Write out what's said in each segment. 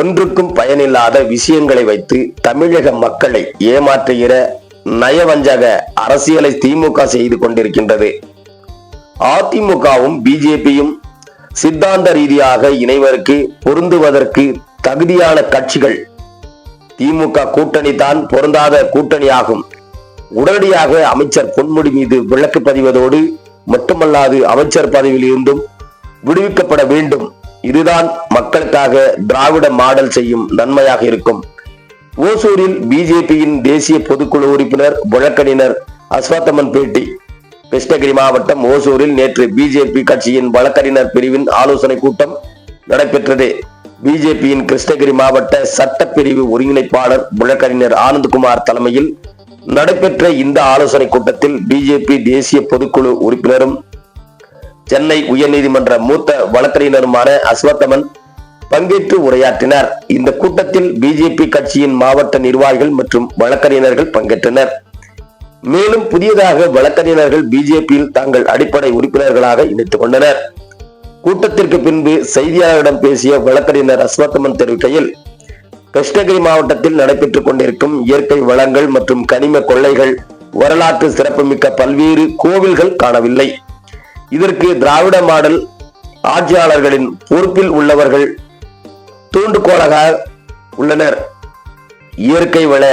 ஒன்றுக்கும் பயனில்லாத விஷயங்களை வைத்து தமிழக மக்களை ஏமாற்றுகிற நயவஞ்சக அரசியலை திமுக செய்து கொண்டிருக்கின்றது. அதிமுகவும் பிஜேபியும் சித்தாந்த ரீதியாக இணைவதற்கு பொருந்துவதற்கு தகுதியான கட்சிகள் திமுக கூட்டணி தான் பொருந்தாத கூட்டணியாகும். உடனடியாக அமைச்சர் பொன்முடி மீது விளக்கு பதிவதோடு மட்டுமல்லாது அமைச்சர் பதவியில் இருந்தும் விடுவிக்கப்பட வேண்டும். இதுதான் மக்களுக்காக திராவிட மாடல் செய்யும் நன்மையாக இருக்கும். ஓசூரில் பிஜேபியின் தேசிய பொதுக்குழு உறுப்பினர் வழக்கறிஞர் அஸ்வத்தமன் பேட்டி. கிருஷ்ணகிரி மாவட்டம் ஓசூரில் நேற்று பிஜேபி கட்சியின் வழக்கறிஞர் பிரிவின் ஆலோசனை கூட்டம் நடைபெற்றது. பிஜேபியின் கிருஷ்ணகிரி மாவட்ட சட்டப்பிரிவு ஒருங்கிணைப்பாளர் வழக்கறிஞர் ஆனந்த்குமார் தலைமையில் நடைபெற்ற இந்த ஆலோசனை கூட்டத்தில் பிஜேபி தேசிய பொதுக்குழு உறுப்பினரும் சென்னை உயர்நீதிமன்ற மூத்த வழக்கறிஞருமான அஸ்வத்தமன் பங்கேற்று உரையாற்றினார். இந்த கூட்டத்தில் பிஜேபி கட்சியின் மாவட்ட நிர்வாகிகள் மற்றும் வழக்கறிஞர்கள் பங்கேற்றனர். மேலும் புதியதாக வழக்கறிஞர்கள் பிஜேபியில் தங்கள் அடிப்படை உறுப்பினர்களாக இணைத்துக் கொண்டனர். கூட்டத்திற்கு பின்பு செய்தியாளர்களிடம் பேசிய வழக்கறிஞர் அஸ்வத்தமன் தெரிவிக்கையில் கிருஷ்ணகிரி மாவட்டத்தில் நடைபெற்றுக் கொண்டிருக்கும் இயற்கை வளங்கள் மற்றும் கனிம கொள்ளைகள் வரலாற்று சிறப்புமிக்க பல்வேறு கோவில்கள் காணவில்லை. இதற்கு திராவிட மாடல் ஆட்சியாளர்களின் பொறுப்பில் உள்ளவர்கள் தூண்டுகோலாக உள்ளனர். இயற்கை வள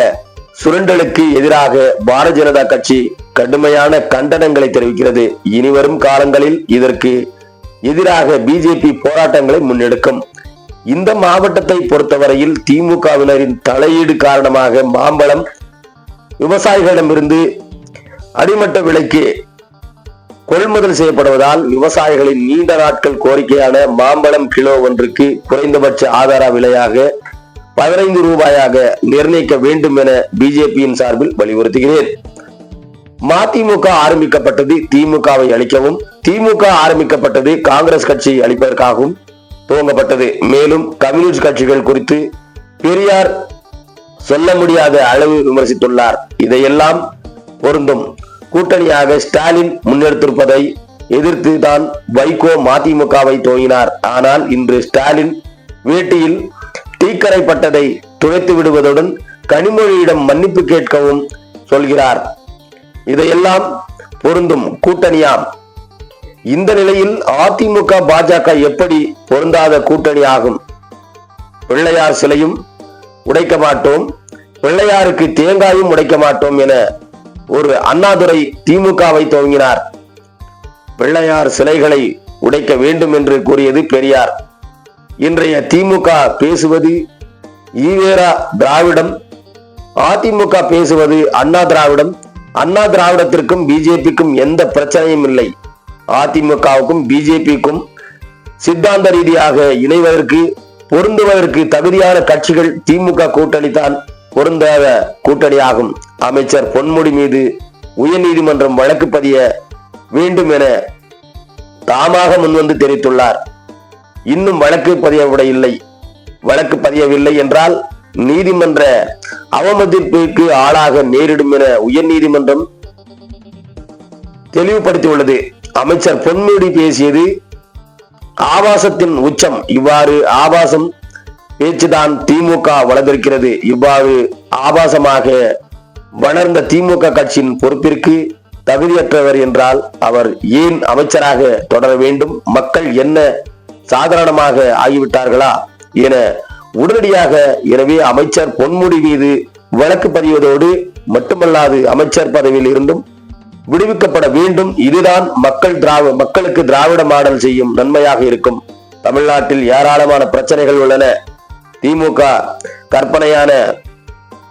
சுரண்டலுக்கு எதிராக பாரதிய ஜனதா கட்சி கடுமையான கண்டனங்களை தெரிவிக்கிறது. இனிவரும் காலங்களில் இதற்கு எதிராக பிஜேபி போராட்டங்களை முன்னெடுக்கும். இந்த மாவட்டத்தை பொறுத்தவரையில் திமுகவினரின் தலையீடு காரணமாக மாம்பழம் விவசாயிகளிடமிருந்து அடிமட்ட விலைக்கு கொள்முதல் செய்யப்படுவதால் விவசாயிகளின் நீண்ட நாட்கள் கோரிக்கையான மாம்பழம் கிலோ ஒன்றுக்கு குறைந்தபட்ச ஆதார விலையாக பதினைந்து ரூபாயாக நிர்ணயிக்க வேண்டும் என பிஜேபியின் சார்பில் வலியுறுத்துகிறேன். மதிமுக ஆரம்பிக்கப்பட்டது திமுகவை அளிக்கவும் திமுக ஆரம்பிக்கப்பட்டது காங்கிரஸ் கட்சியை அளிப்பதற்காகவும் துவங்கப்பட்டது. மேலும் கம்யூனிஸ்ட் கட்சிகள் குறித்து பெரியார் சொல்ல முடியாத அளவு விமர்சித்துள்ளார். இதையெல்லாம் பொருந்தும். கூட்டணியாக ஸ்டாலின் முன்னெடுத்திருப்பதை எதிர்த்து தான் வைகோ மதிமுகவை துவங்கினார். ஆனால் இன்று ஸ்டாலின் வேட்டியில் தீக்கரைப்பட்டதை துடைத்து விடுவதுடன் கனிமொழியிடம் மன்னிப்பு கேட்கவும் சொல்கிறார். இதையெல்லாம் பொருந்தும். கூட்டணியாம். இந்த நிலையில் அதிமுக பாஜக எப்படி பொருந்தாத கூட்டணி ஆகும்? பிள்ளையார் சிலையும் உடைக்க மாட்டோம். பிள்ளையாருக்கு தேங்காயும் உடைக்க மாட்டோம் என ஒரு அண்ணாதுரை திமுகவை துவங்கினார். பிள்ளையார் சிலைகளை உடைக்க வேண்டும் என்று கூறியது பெரியார். இன்றைய திமுக பேசுவது ஈவேரா திராவிடம் அதிமுக பேசுவது அண்ணா திராவிடம். அண்ணா திராவிடத்திற்கும் பிஜேபிக்கும் எந்த பிரச்சனையும் இல்லை. அதிமுகவுக்கும் பிஜேபிக்கும் சித்தாந்த ரீதியாக இணைவதற்கு பொருந்துவதற்கு தகுதியான கட்சிகள் திமுக கூட்டணி தான் பொருந்தாத கூட்டணியாகும் அமைச்சர் பொன்முடி மீது உயர்நீதிமன்றம் வழக்கு பதிய வேண்டும் என தாமாக முன்வந்து தெரிவித்துள்ளார். இன்னும் வழக்கு பதியவிட இல்லை. வழக்கு பதியவில்லை என்றால் நீதிமன்ற அவமதிப்பிற்கு ஆளாக நேரிடும் என உயர்நீதிமன்றம் தெளிவுபடுத்தியுள்ளது. அமைச்சர் பொன்முடி பேசியது ஆபாசத்தின் உச்சம். இவ்வாறு ஆபாசம் பேச்சுதான் திமுக வளர்ந்திருக்கிறது. இவ்வாறு ஆபாசமாக வளர்ந்த திமுக கட்சியின் பொறுப்பிற்கு தகுதியற்றவர் என்றால் அவர் ஏன் அமைச்சராக தொடர வேண்டும்? மக்கள் என்ன சாதாரணமாக ஆகிவிட்டார்களா என உடனடியாக எனவே அமைச்சர் பொன்முடி மீது வழக்கு பதிவதோடு மட்டுமல்லாது அமைச்சர் பதவியில் இருந்தும் விடுவிக்கப்பட வேண்டும். இதுதான் மக்கள் திராவி மக்களுக்கு திராவிட மாடல் செய்யும் நன்மையாக இருக்கும். தமிழ்நாட்டில் ஏராளமான பிரச்சனைகள் உள்ளன. திமுக கற்பனையான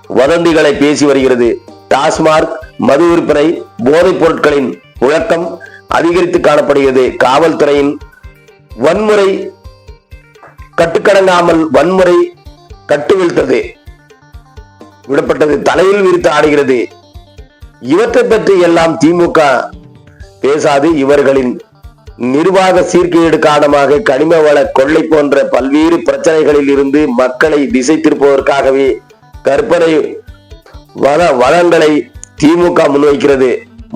வதந்திகளை பேசி வருகிறது. டாஸ்மார்க் மது விற்பனை போதைப் பொருட்களின் புழக்கம் அதிகரித்து காணப்படுகிறது. காவல்துறையின் வன்முறை கட்டுக்கடங்காமல் வன்முறை கட்டுவிழ்த்தது விடப்பட்டது. தலையில் விரித்து ஆடுகிறது. இவற்றை பற்றி எல்லாம் திமுக பேசாது. இவர்களின் நிர்வாக சீர்கேடு காரணமாக கனிம வள கொள்ளை போன்ற பல்வேறு பிரச்சனைகளில் இருந்து மக்களை திசை திருப்பதற்காகவே கற்பனை வள வளங்களை திமுக முன்வைக்கிறது.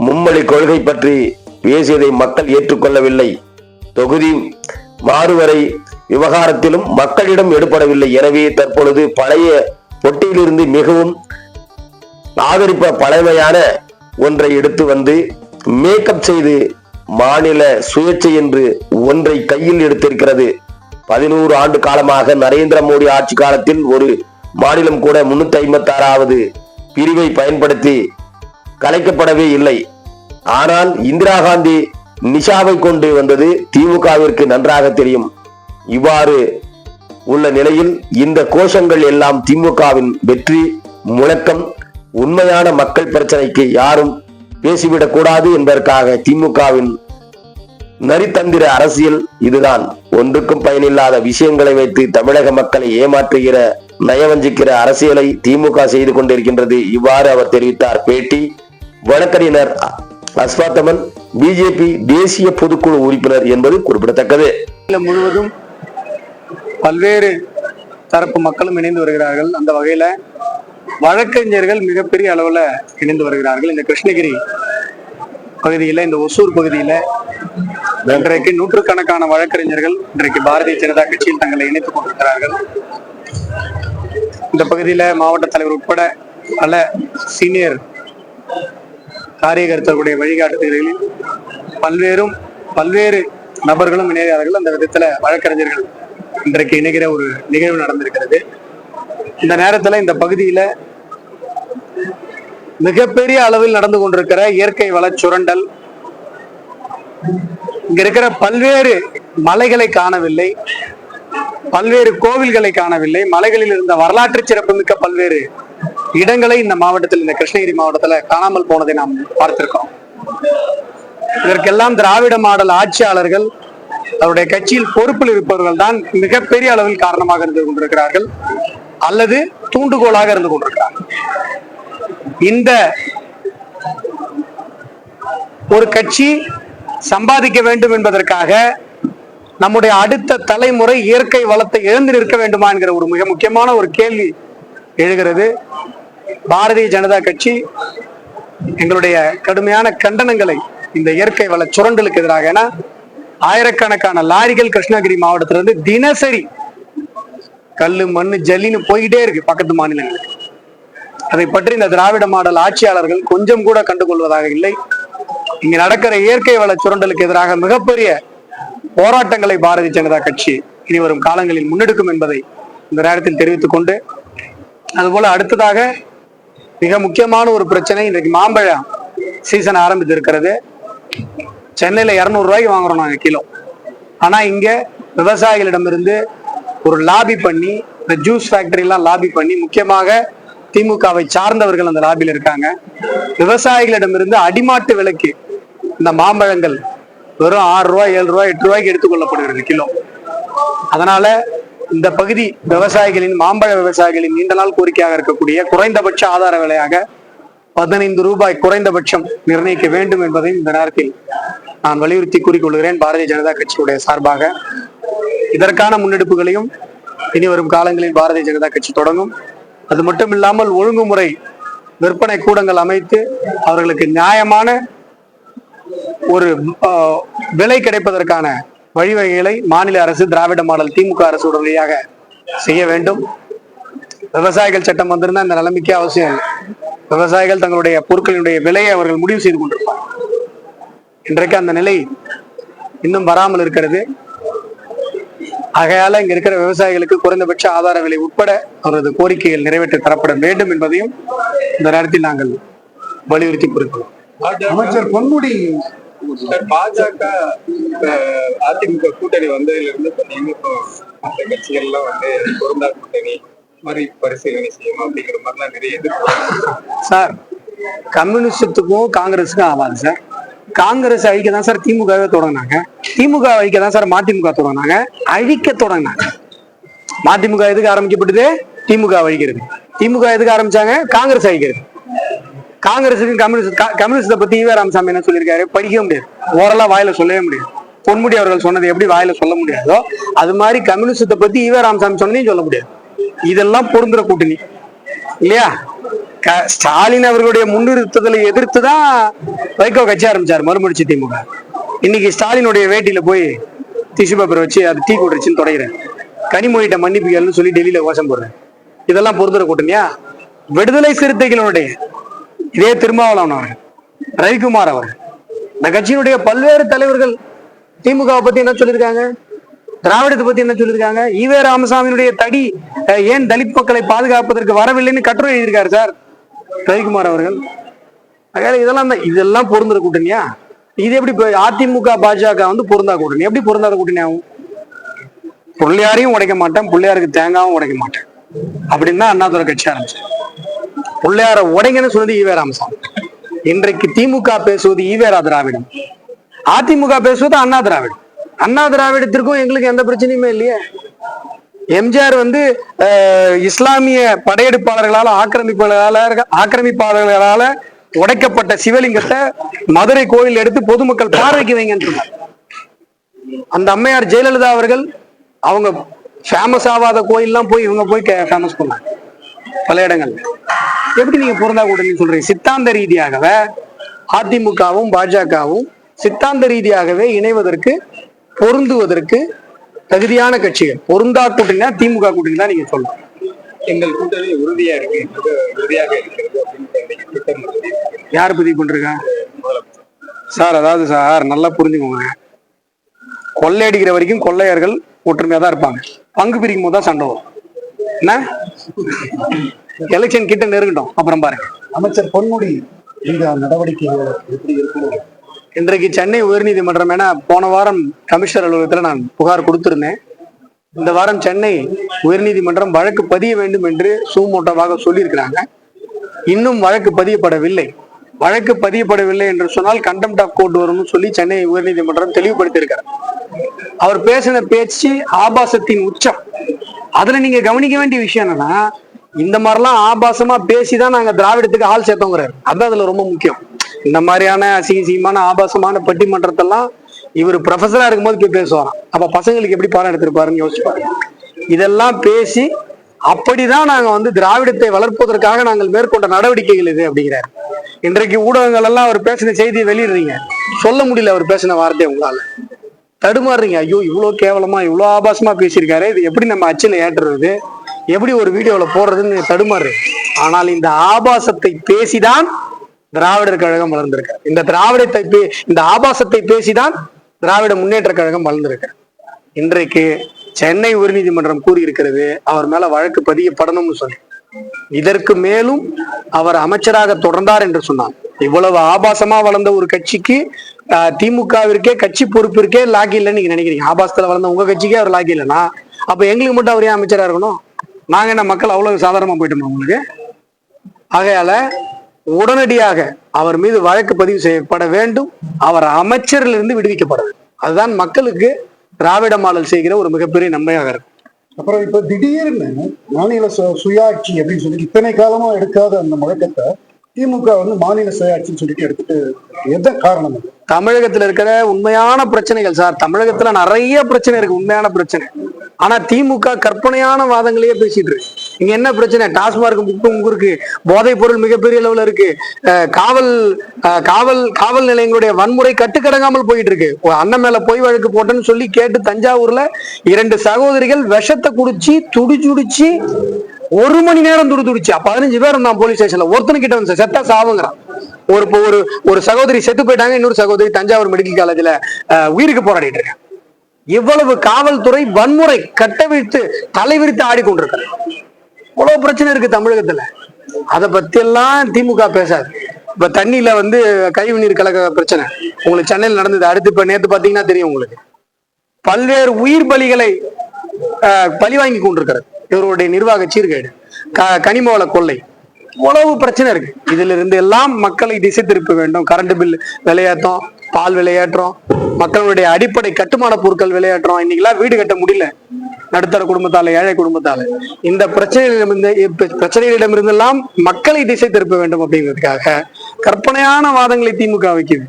மும்மொழி கொள்கை பற்றி பேசியதை மக்கள் ஏற்றுக்கொள்ளவில்லை. தொகுதி மாறுவரை விவகாரத்திலும் மக்களிடம் எடுபடவில்லை. எனவே தற்பொழுது பழைய பொட்டியிலிருந்து மிகவும் ஆதரிப்ப பழமையான ஒன்றை எடுத்து வந்து மேக்கப் செய்து மாநில சுயேட்சை என்று ஒன்றை கையில் எடுத்திருக்கிறது. பதினோரு ஆண்டு காலமாக நரேந்திர மோடி ஆட்சி காலத்தில் ஒரு மாநிலம் கூட முன்னூத்தி ஐம்பத்தி ஆறாவது பிரிவை பயன்படுத்தி கலைக்கப்படவே இல்லை. ஆனால் இந்திரா காந்தி நிஷாவை கொண்டு வந்தது திமுகவிற்கு நன்றாக தெரியும். இவ்வாறு உள்ள நிலையில் இந்த கோஷங்கள் எல்லாம் திமுகவின் வெற்றி முழக்கம் உண்மையான மக்கள் பிரச்சனைக்கு யாரும் பேசிவிடக் கூடாது என்பதற்காக திமுகவின் நரித்தந்திர அரசியல் இதுதான். ஒன்றுக்கும் பயனில்லாத விஷயங்களை வைத்து தமிழக மக்களை ஏமாற்றுகிற நயவஞ்சிக்கிற அரசியலை திமுக செய்து கொண்டிருக்கின்றது. இவ்வாறு அவர் தெரிவித்தார். பேட்டி வழக்கறிஞர் அஸ்வாத்தமன் பிஜேபி தேசிய பொதுக்குழு உறுப்பினர் என்பது குறிப்பிடத்தக்கது. முழுவதும் பல்வேறு தரப்பு மக்களும் இணைந்து வருகிறார்கள். அந்த வகையில வழக்கறிஞர்கள் மிகப்பெரிய அளவுல இணைந்து வருகிறார்கள். இந்த கிருஷ்ணகிரி பகுதியில இந்த ஒசூர் பகுதியில இன்றைக்கு நூற்றுக்கணக்கான வழக்கறிஞர்கள் இன்றைக்கு பாரதிய ஜனதா கட்சியில் தங்களை இணைத்துக் கொண்டிருக்கிறார்கள். இந்த பகுதியில மாவட்ட தலைவர் உட்பட பல சீனியர் காரியகர்த்தர்களுடைய வழிகாட்டுதல்களில் பல்வேறும் பல்வேறு நபர்களும் இணைகிறார்கள். அந்த விதத்துல வழக்கறிஞர்கள் இன்றைக்கு இணைகிற ஒரு நிகழ்வு நடந்திருக்கிறது. இந்த நேரத்துல இந்த பகுதியில மிகப்பெரிய அளவில் நடந்து கொண்டிருக்கிற இயற்கை வள சுரண்டல். இங்க இருக்கிற பல்வேறு மலைகளை காணவில்லை. பல்வேறு கோவில்களை காணவில்லை. மலைகளில் இருந்த வரலாற்று சிறப்புமிக்க பல்வேறு இடங்களை இந்த மாவட்டத்தில் இந்த கிருஷ்ணகிரி மாவட்டத்துல காணாமல் போனதை நாம் பார்த்திருக்கோம் இதற்கெல்லாம் திராவிட மாடல் ஆட்சியாளர்கள் அவருடைய கட்சியில் பொறுப்பில் இருப்பவர்கள் தான் மிகப்பெரிய அளவில் காரணமாக இருந்து கொண்டிருக்கிறார்கள். அல்லது தூண்டுகோலாக இருந்து கொண்டிருக்கிறாங்க இந்த ஒரு கட்சி சம்பாதிக்க வேண்டும் என்பதற்காக நம்முடைய அடுத்த தலைமுறை இயற்கை வளத்தை இழந்து நிற்க வேண்டுமா என்கிற ஒரு மிக முக்கியமான ஒரு கேள்வி எழுகிறது. பாரதிய ஜனதா கட்சி எங்களுடைய கடுமையான கண்டனங்களை இந்த இயற்கை வள சுரண்டலுக்கு எதிராக ஏன்னா ஆயிரக்கணக்கான லாரிகள் கிருஷ்ணகிரி மாவட்டத்திலிருந்து தினசரி கல்லு மண்ணு ஜல்லின்னு போய்கிட்டே இருக்கு பக்கத்து மாநிலங்களுக்கு. அதை பற்றி இந்த திராவிட மாடல் ஆட்சியாளர்கள் கொஞ்சம் கூட கண்டுகொள்வதாக இல்லை. இங்க நடக்கிற இயற்கை வள சுரண்டலுக்கு எதிராக மிகப்பெரிய போராட்டங்களை பாரதிய ஜனதா கட்சி இனி வரும் காலங்களில் முன்னெடுக்கும் என்பதை இந்த நேரத்தில் தெரிவித்துக் கொண்டு அதுபோல அடுத்ததாக மிக முக்கியமான ஒரு பிரச்சனை இன்றைக்கு மாம்பழம் சீசன் ஆரம்பித்து இருக்கிறது சென்னையில இருநூறு ரூபாய்க்கு வாங்குறோம் நாங்கள் கிலோ. ஆனா இங்க விவசாயிகளிடமிருந்து ஒரு லாபி பண்ணி இந்த ஜூஸ் ஃபேக்டரி எல்லாம் லாபி பண்ணி முக்கியமாக திமுகவை சார்ந்தவர்கள் அந்த லாபியில் இருக்காங்க. விவசாயிகளிடமிருந்து அடிமாட்டு விலைக்கு இந்த மாம்பழங்கள் வெறும் ஆறு ரூபாய் ஏழு ரூபாய் எட்டு ரூபாய்க்கு எடுத்துக்கொள்ளப்படுகிறது கிலோ. அதனால இந்த பகுதி விவசாயிகளின் மாம்பழ விவசாயிகளின் நீண்ட நாள் கோரிக்கையாக இருக்கக்கூடிய குறைந்தபட்ச ஆதார விலையாக பதினைந்து ரூபாய் குறைந்தபட்சம் நிர்ணயிக்க வேண்டும் என்பதை இந்த நேரத்தில் நான் வலியுறுத்தி கூறிக்கொள்கிறேன் பாரதிய ஜனதா கட்சியுடைய சார்பாக. இதற்கான முன்னெடுப்புகளையும் இனி வரும் காலங்களில் பாரதிய ஜனதா கட்சி தொடங்கும். அது மட்டும் இல்லாமல் ஒழுங்குமுறை விற்பனை கூடங்கள் அமைத்து அவர்களுக்கு நியாயமான ஒரு விலை கிடைப்பதற்கான வழிவகைகளை மாநில அரசு திராவிட மாடல் திமுக அரசு உடனடியாக செய்ய வேண்டும். விவசாயிகள் சட்டம் வந்திருந்தா இந்த நிலைமைக்கு அவசியம் இல்லை. விவசாயிகள் தங்களுடைய பொருட்களினுடைய விலையை அவர்கள் முடிவு செய்து கொண்டிருப்பார் இன்றைக்கு அந்த நிலை இன்னும் வராமல் இருக்கிறது. ஆகையால இங்க இருக்கிற விவசாயிகளுக்கு குறைந்தபட்ச ஆதார விலை உட்பட அவரது கோரிக்கைகள் நிறைவேற்றி தரப்பட வேண்டும் என்பதையும் இந்த நேரத்தில் நாங்கள் வலியுறுத்தி கூறுகிறோம் அமைச்சர் பொன்முடி சார் பாஜக அதிமுக கூட்டணி வந்ததுல இருந்து பாத்தீங்கன்னா இப்போ மற்ற கட்சிகள் எல்லாம் வந்து பொருந்தா கூட்டணி மாதிரி பரிசீலனை செய்யணும் அப்படிங்கிற மாதிரிலாம் நிறைய எதிர்ப்பு சார் கம்யூனிஸ்டுக்கும் காங்கிரஸுக்கும் ஆகாது சார். காங்கிரஸ் அழிக்க தான் சார் திமுகவே தொடங்கினாங்க. திமுக அழிக்க தான் சார் மதிமுக தொடங்கினாங்க. அழிக்க தொடங்கினாங்க. மதிமுக எதுக்கு ஆரம்பிக்கப்பட்டது? திமுக அழிக்கிறது. திமுக எதுக்கு ஆரம்பிச்சாங்க? காங்கிரஸ் அழிக்கிறது. காங்கிரஸுக்கு கம்யூனிஸ்ட் கம்யூனிஸ்டை பத்தி ஈவே ராமசாமி என்ன சொல்லியிருக்காரு? படிக்கவே முடியாது. ஓரளவு வாயில சொல்லவே முடியாது. பொன்முடி அவர்கள் சொன்னது எப்படி வாயில சொல்ல முடியாதோ அது மாதிரி கம்யூனிஸ்டத்தை பத்தி ஈவே ராமசாமி சொன்னதையும் சொல்ல முடியாது. இதெல்லாம் பொருந்துற கூட்டணி. இல்லையா? க- ஸ்டாலின் அவர்களுடைய முன்னிறுத்துதலை எதிர்த்து தான் வைகோ கட்சி ஆரம்பிச்சார் மறுமடிச்சு திமுக. இன்னைக்கு ஸ்டாலினுடைய வேட்டியில போய் டிஷ்யூ பேப்பர் வச்சு அது டீ கொடுச்சுன்னு தொடங்குறேன் கனிமொழிகிட்ட மன்னிப்புகள்னு சொல்லி டெல்லியில கோஷம் போடுறேன். இதெல்லாம் பொறுத்துற கூட்டணியா? விடுதலை சிறுத்தைகளுடைய இதே திருமாவளவன் அவர் ரவிக்குமார் அவர் இந்த கட்சியினுடைய பல்வேறு தலைவர்கள் திமுகவை பத்தி என்ன சொல்லியிருக்காங்க? திராவிடத்தை பத்தி என்ன சொல்லியிருக்காங்க? ஈவே ராமசாமியினுடைய தடி ஏன் தலித் மக்களை பாதுகாப்பதற்கு வரவில்லைன்னு கட்டுரை எழுதியிருக்காரு சார் ரவிக்குமார் அவர்கள். இதெல்லாம் தான் இதெல்லாம் பொருந்துற கூட்டணியா? இது எப்படி அதிமுக பாஜக வந்து பொருந்தா கூட்டணி? எப்படி பொருந்தாத கூட்டணி ஆகும்? பிள்ளையாரையும் உடைக்க மாட்டேன் பிள்ளையாருக்கு தேங்காவும் உடைக்க மாட்டேன். அப்படின்னு தான் அண்ணாதுரை கட்சி ஆரம்பிச்சு பிள்ளையார உடைங்கன்னு சொன்னது ஈவே ராமசாமி. இன்றைக்கு திமுக பேசுவது ஈவேரா திராவிடம் அதிமுக பேசுவது அண்ணா திராவிடம். அண்ணா திராவிடத்திற்கும் எங்களுக்கு எந்த பிரச்சனையுமே இல்லையே. எம்ஜிஆர் வந்து அஹ், இஸ்லாமிய படையெடுப்பாளர்களால ஆக்கிரமிப்பாளர்களால ஆக்கிரமிப்பாளர்களால உடைக்கப்பட்ட சிவலிங்கத்தை மதுரை கோயில் எடுத்து பொதுமக்கள் பார்வைக்கு வைங்கன்னு அந்த அம்மையார் ஜெயலலிதா அவர்கள் அவங்க ஃபேமஸ் ஆகாத கோயில்லாம் போய் இவங்க போய் ஃபேமஸ் பண்ணாங்க. பல இடங்கள்ல. எப்படி நீங்க பொருந்தா கூட்டணி சொல்றீங்க? சித்தாந்த ரீதியாகவே? அதிமுகவும் பாஜகவும் சித்தாந்த ரீதியாகவே இணைவதற்கு பொருந்துவதற்கு தகுதியான கட்சிகள். பொருந்தா கூட்டணினா திமுக கூட்டணி தான் நீங்க சொல்லணும். எங்கள் கூட்டணி உறுதியா இருக்கு உறுதியாக இருக்கிறது அப்படின்னு யார் பதிவு பண்றீங்க? சார் அதாவது சார் நல்லா புரிஞ்சுக்கோங்க. கொள்ளையடிக்கிற வரைக்கும் கொள்ளையர்கள் ஒற்றுமையா தான் இருப்பாங்க. பங்கு பிரிக்கும் போது தான் சண்டை வரும். என்ன? எலெக்ஷன் கிட்ட நெருங்கட்டும். அப்புறம் பாருங்க. அமைச்சர் பொன்முடி இந்த நடவடிக்கைகள் எப்படி இருக்கும் இன்றைக்கு சென்னை உயர்நீதிமன்றம் என போன வாரம் கமிஷனர் அலுவலகத்தில் நான் புகார் கொடுத்திருந்தேன். இந்த வாரம் சென்னை உயர்நீதிமன்றம் வழக்கு பதிய வேண்டும் என்று சூமோட்டோவாக சொல்லியிருக்கிறாங்க. இன்னும் வழக்கு பதியப்படவில்லை. வழக்கு பதியப்படவில்லை என்று சொன்னால் கண்டெம்ட் ஆஃப் கோர்ட் வரும்னு சொல்லி சென்னை உயர்நீதிமன்றம் தெளிவுபடுத்தியிருக்கிறார். அவர் பேசின பேச்சு ஆபாசத்தின் உச்சம். அதுல நீங்க கவனிக்க வேண்டிய விஷயம் என்னன்னா இந்த மாதிரிலாம் ஆபாசமா பேசிதான் நாங்க திராவிடத்துக்கு ஆள் சேர்த்தோங்கிறாரு. அதான் அதுல ரொம்ப முக்கியம். இந்த மாதிரியான அசிங்கசியமான ஆபாசமான பட்டிமன்றத்தெல்லாம் இவர் ப்ரொஃபஸராக இருக்கும்போது போய் பேசுவாராம். அப்ப பசங்களுக்கு எப்படி பாடம் எடுத்திருப்பாருன்னு யோசிப்பாரு இதெல்லாம் பேசி அப்படிதான் நாங்க வந்து திராவிடத்தை வளர்ப்பதற்காக நாங்கள் மேற்கொண்ட நடவடிக்கைகள் இது அப்படிங்கிறாரு. இன்றைக்கு ஊடகங்கள் எல்லாம் அவர் பேசின செய்தியை வெளியிடுறீங்க. சொல்ல முடியல அவர் பேசின வார்த்தையை உங்களால. தடுமாறுறீங்க. ஐயோ இவ்வளோ கேவலமா இவ்வளோ ஆபாசமா பேசியிருக்காரு. இது எப்படி நம்ம அச்சில் ஏற்றுறது? எப்படி ஒரு வீடியோவில் போடுறதுன்னு தடுமாறு ஆனால் இந்த ஆபாசத்தை பேசிதான் திராவிடர் கழகம் வளர்ந்திருக்காரு. இந்த திராவிடத்தை பே- இந்த ஆபாசத்தை பேசிதான் திராவிட முன்னேற்ற கழகம் வளர்ந்திருக்கு. இன்றைக்கு சென்னை உயர்நீதிமன்றம் கூறியிருக்கிறது அவர் மேல வழக்கு பதியப்படணும்னு சொல்லி. இதற்கு மேலும் அவர் அமைச்சராக தொடர்ந்தார் என்று சொன்னார். இவ்வளவு ஆபாசமா வளர்ந்த ஒரு கட்சிக்கு திமுகவிற்கே கட்சி பொறுப்பிற்கே லாக்கி இல்லைன்னு நீங்க நினைக்கிறீங்க. ஆபாசத்துல வளர்ந்த உங்க கட்சிக்கே அவர் லாக்கி இல்லைன்னா அப்ப எங்களுக்கு மட்டும் அவர் ஏன் அமைச்சரா இருக்கணும்? நாங்க என்ன மக்கள் அவ்வளவு சாதாரணமா போயிட்டோமா உங்களுக்கு? ஆகையால உடனடியாக அவர் மீது வழக்கு பதிவு செய்யப்பட வேண்டும். அவர் அமைச்சரிலிருந்து விடுவிக்கப்பட வேண்டும். அதுதான் மக்களுக்கு திராவிட மாடல் செய்கிற ஒரு மிகப்பெரிய நன்மையாக இருக்கும். அப்புறம் இப்ப திடீர்னு மாநில சு- சுயாட்சி அப்படின்னு சொல்லிட்டு இத்தனை காலமா எடுக்காத அந்த முழக்கத்தை திமுக வந்து மாநில சுயாட்சின்னு சொல்லிட்டு எடுத்துட்டு எந்த காரணம்? தமிழகத்துல இருக்கிற உண்மையான பிரச்சனைகள் சார். தமிழகத்துல நிறைய பிரச்சனை இருக்கு உண்மையான பிரச்சனை. ஆனா திமுக கற்பனையான வாதங்களையே பேசிட்டு இருக்கு. இங்க என்ன பிரச்சனை? டாஸ்மார்க் முக்கு முக்கு இருக்கு. போதைப் பொருள் மிகப்பெரிய அளவுல இருக்கு. காவல் காவல் காவல் நிலையங்களுடைய வன்முறை கட்டுக்கடங்காமல் போயிட்டு இருக்கு. அண்ணன் மேல பொய் வழக்கு போட்டேன்னு சொல்லி கேட்டு தஞ்சாவூர்ல இரண்டு சகோதரிகள் விஷத்தை குடிச்சு துடி துடிச்சு ஒரு மணி நேரம் துடி துடிச்சு பதினஞ்சு பேர் இருந்தான் போலீஸ் ஸ்டேஷன்ல. ஒருத்தனு கிட்ட வந்து செத்தா சாவுங்கிறான். ஒரு ஒரு ஒரு சகோதரி செத்து போயிட்டாங்க. இன்னொரு சகோதரி தஞ்சாவூர் மெடிக்கல் காலேஜ்ல உயிருக்கு போராடிட்டு இருக்காங்க இவ்வளவு காவல்துறை வன்முறை கட்டவிழ்த்து தலைவிரித்து ஆடிக்கொண்டிருக்காங்க. இவ்வளவு பிரச்சனை இருக்கு தமிழகத்துல. அதை பத்தி எல்லாம் திமுக பேசாது. இப்ப தண்ணியில வந்து கழிவுநீர் கலக்க பிரச்சனை. உங்களுக்கு சென்னையில் நடந்தது. அடுத்து இப்ப நேத்து பாத்தீங்கன்னா தெரியும் உங்களுக்கு. பல்வேறு உயிர் பலிகளை பழி வாங்கி கொண்டிருக்கிறது. இவருடைய நிர்வாக சீர்கேடு. க- கனிமவள கொள்ளை. இவ்வளவு பிரச்சனை இருக்கு. இதுல இருந்து எல்லாம் மக்களை திசை திருப்ப வேண்டும். கரண்ட் பில் விளையாட்டம் பால் விளையாட்டுறோம் மக்களுடைய அடிப்படை கட்டுமான பொருட்கள் விளையாட்டுறோம் இன்னைக்கெல்லாம் வீடு கட்ட முடியல. நடுத்தர குடும்பத்தால ஏழை குடும்பத்தால. இந்த பிரச்சனையிலிருந்து பிரச்சனைகளிடமிருந்தெல்லாம் மக்களை திசை திருப்ப வேண்டும் அப்படிங்கிறதுக்காக கற்பனையான வாதங்களை திமுக வைக்குது.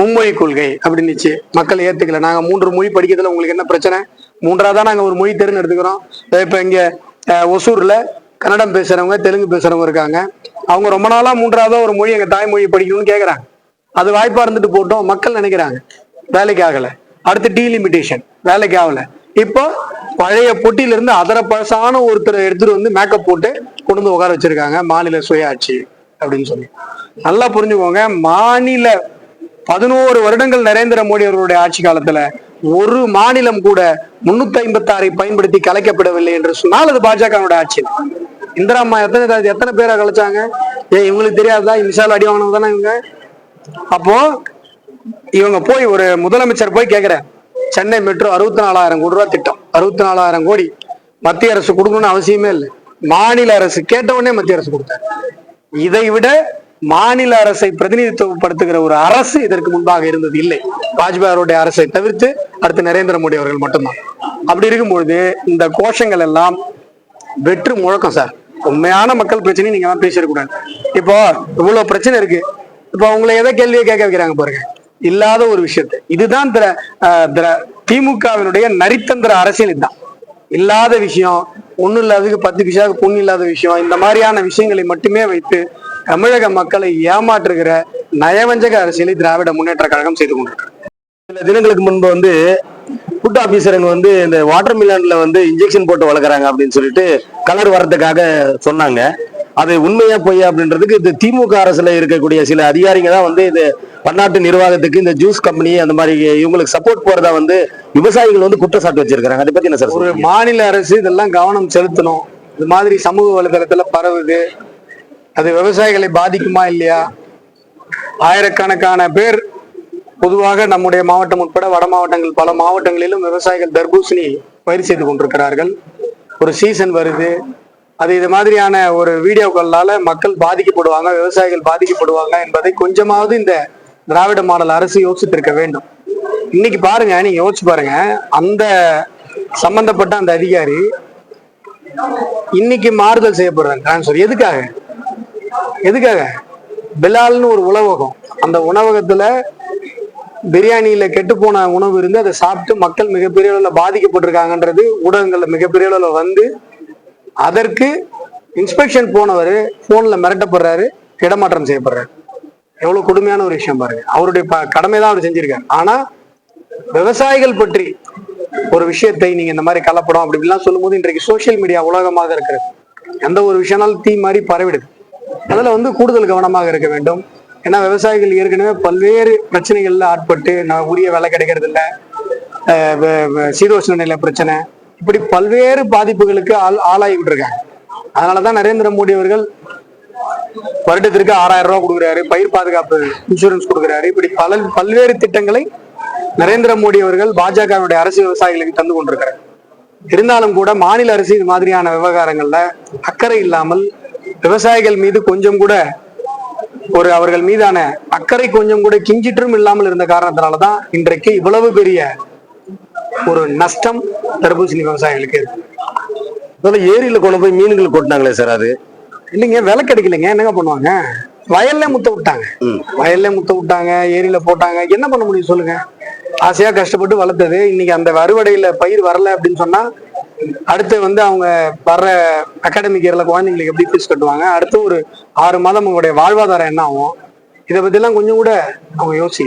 மும்மொழி கொள்கை அப்படின்னுச்சு. மக்கள் ஏத்துக்கல. நாங்க மூன்று மொழி படிக்கிறதுல உங்களுக்கு என்ன பிரச்சனை? மூன்றாவதா நாங்க ஒரு மொழி தேர்ந்து எடுத்துக்கிறோம் இப்ப இங்க ஒசூர்ல கன்னடம் பேசுறவங்க தெலுங்கு பேசுறவங்க இருக்காங்க. அவங்க ரொம்ப நாளா மூன்றாவதா ஒரு மொழி எங்க தாய்மொழி படிக்கணும்னு கேக்குறாங்க. அது வாய்ப்பா இருந்துட்டு போட்டோம். மக்கள் நினைக்கிறாங்க. வேலைக்கு ஆகல. அடுத்து டீலிமிட்டேஷன் வேலைக்கு ஆகல. இப்போ பழைய பொட்டியில இருந்து அதர பழசான ஒருத்தரை எடுத்துட்டு வந்து மேக்கப் போட்டு கொண்டு வந்து உட்கார வச்சிருக்காங்க. மாநில சுயாட்சி அப்படின்னு சொல்லி. நல்லா புரிஞ்சுக்கோங்க. மாநில பதினோரு வருடங்கள் நரேந்திர மோடி அவர்களுடைய ஆட்சி காலத்துல ஒரு மாநிலம் கூட முன்னூத்தி ஐம்பத்தி ஆறை பயன்படுத்தி கலைக்கப்படவில்லை என்று சொன்னால் அது பாஜகவோட ஆட்சி. இந்திரா அம்மா எத்தனை எத்தனை பேரை கலைச்சாங்க? ஏ இவங்களுக்கு தெரியாதா இன்சால் அடி வாங்கினது தானே இவங்க? அப்போ இவங்க போய் ஒரு முதலமைச்சர் போய் கேக்குறேன் சென்னை மெட்ரோ அறுபத்தி நாலாயிரம் கோடி ரூபா திட்டம். அறுபத்தி நாலாயிரம் கோடி மத்திய அரசு கொடுக்கணும்னு அவசியமே இல்லை. மாநில அரசு கேட்ட உடனே மத்திய அரசு கொடுத்தாரு. இதை விட மாநில அரசை பிரதிநிதித்துவப்படுத்துகிற ஒரு அரசு இதற்கு முன்பாக இருந்தது இல்லை. வாஜ்பாய் அரசை தவிர்த்து அடுத்து நரேந்திர மோடி அவர்கள் மட்டும்தான். அப்படி இருக்கும்பொழுது இந்த கோஷங்கள் எல்லாம் வெற்று முழக்கம் சார். உண்மையான மக்கள் பிரச்சனையும் நீங்க எல்லாம் பேசிடக்கூடாது. இப்போ இவ்வளவு பிரச்சனை இருக்கு. இப்போ உங்களை எதை கேள்வியை கேட்க வைக்கிறாங்க பாருங்க. இல்லாத ஒரு விஷயத்தை. இதுதான் திர- திர- திமுகவினுடைய நரித்தந்திர அரசியல் இதுதான். இல்லாத விஷயம் ஒன்றும் இல்லாததுக்கு பத்து விஷயம் பொண்ணு இல்லாத விஷயம் இந்த மாதிரியான விஷயங்களை மட்டுமே வைத்து தமிழக மக்களை ஏமாற்றுகிற நயவஞ்சக அரசியலை திராவிட முன்னேற்ற கழகம் செய்து கொண்டிருக்கிறது. சில தினங்களுக்கு முன்பு வந்து ஃபுட் ஆபீசருங்க வந்து இந்த வாட்டர் மிலன்ல வந்து இன்ஜெக்ஷன் போட்டு வளர்க்குறாங்க அப்படின்னு சொல்லிட்டு கலர் வரதுக்காக சொன்னாங்க. அது உண்மையா பொய்யா அப்படின்றதுக்கு இந்த திமுக அரசுல இருக்கக்கூடிய சில அதிகாரிங்க தான் வந்து இந்த பன்னாட்டு நிர்வாகத்துக்கு இந்த ஜூஸ் கம்பெனி அந்த மாதிரி இவங்களுக்கு சப்போர்ட் போறதா வந்து விவசாயிகள் வந்து குற்றச்சாட்டு வச்சிருக்காங்க அதை பத்தி என்ன சார் ஒரு? மாநில அரசு இதெல்லாம் கவனம் செலுத்தணும். இது மாதிரி சமூக வலைதளத்துல பரவுது. அது விவசாயிகளை பாதிக்குமா இல்லையா? ஆயிரக்கணக்கான பேர் பொதுவாக நம்முடைய மாவட்டம் உட்பட வட மாவட்டங்கள் பல மாவட்டங்களிலும் விவசாயிகள் தர்பூசணி பயிர் செய்து கொண்டிருக்கிறார்கள். ஒரு சீசன் வருது. அது இது மாதிரியான ஒரு வீடியோக்களால மக்கள் பாதிக்கப்படுவாங்க விவசாயிகள் பாதிக்கப்படுவாங்க என்பதை கொஞ்சமாவது இந்த திராவிட மாடல் அரசு யோசித்திருக்க வேண்டும். இன்னைக்கு பாருங்க நீங்க யோசிச்சு பாருங்க. அந்த சம்பந்தப்பட்ட அந்த அதிகாரி இன்னைக்கு மாறுதல் செய்யப்படுறாங்க. டிரான்ஸ்ஃபர் எதுக்காக? எதுக்காக? பிலால்னு ஒரு உணவகம் அந்த உணவகத்துல பிரியாணியில கெட்டு போன உணவு இருந்து அதை சாப்பிட்டு மக்கள் மிகப்பெரிய அளவில் பாதிக்கப்பட்டிருக்காங்கன்றது ஊடகங்கள்ல மிகப்பெரிய அளவில் வந்து அதற்கு இன்ஸ்பெக்ஷன் போனவர் ஃபோனில் மிரட்டப்படுறாரு இடமாற்றம் செய்யப்படுறாரு. எவ்வளோ கொடுமையான ஒரு விஷயம் பாருங்க. அவருடைய ப- கடமை தான் அவர் செஞ்சிருக்காரு. ஆனால் விவசாயிகள் பற்றி ஒரு விஷயத்தை நீங்க இந்த மாதிரி கலப்படம் அப்படி இப்படிலாம் சொல்லும்போது இன்றைக்கு சோஷியல் மீடியா உலகமாக இருக்கிறது. எந்த ஒரு விஷயம்னாலும் தீ மாதிரி பரவிடுது. அதில் வந்து கூடுதல் கவனமாக இருக்க வேண்டும். ஏன்னா விவசாயிகள் ஏற்கனவே பல்வேறு பிரச்சனைகள்ல ஆட்பட்டு நான் உரிய விலை கிடைக்கிறது இல்லை சீதோஷ்ண நிலை பிரச்சனை இப்படி பல்வேறு பாதிப்புகளுக்கு ஆள் ஆளாகிட்டு இருக்காங்க அதனாலதான் நரேந்திர மோடி அவர்கள் வருடத்திற்கு ஆறாயிரம் ரூபாய் கொடுக்குறாரு பயிர் பாதுகாப்பு இன்சூரன்ஸ் கொடுக்குறாரு. இப்படி பல பல்வேறு திட்டங்களை நரேந்திர மோடி அவர்கள் பாஜகவுடைய அரசு விவசாயிகளுக்கு தந்து கொண்டிருக்கிறார். இருந்தாலும் கூட மாநில அரசு இது மாதிரியான விவகாரங்கள்ல அக்கறை இல்லாமல் விவசாயிகள் மீது கொஞ்சம் கூட ஒரு அவர்கள் மீதான அக்கறை கொஞ்சம் கூட கிஞ்சிற்றும் இல்லாமல் இருந்த காரணத்தினாலதான் இன்றைக்கு இவ்வளவு பெரிய ஒரு நஷ்டம் தர்பூசணி விவசாயிகளுக்கு இருக்கு. ஏரியில கொண்டு போய் மீன்கள் கொட்டினாங்களே சார் அது? இல்லைங்க விலை கிடைக்கலைங்க என்னங்க பண்ணுவாங்க? வயல்ல முத்த விட்டாங்க. வயல்ல முத்த விட்டாங்க ஏரியில போட்டாங்க. என்ன பண்ண முடியும் சொல்லுங்க? ஆசையா கஷ்டப்பட்டு வளர்த்தது. இன்னைக்கு அந்த அறுவடையில பயிர் வரல அப்படின்னு சொன்னா அடுத்து வந்து அவங்க வர்ற அகாடமிக் இயர்ல குழந்தைங்களுக்கு எப்படி ஃபீஸ் கட்டுவாங்க? அடுத்து ஒரு ஆறு மாதம் அவங்களுடைய வாழ்வாதாரம் என்ன ஆகும்? இதை பத்தி எல்லாம் கொஞ்சம் கூட அவங்க யோசி